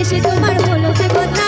এসে তোমার হলো যে বদনাম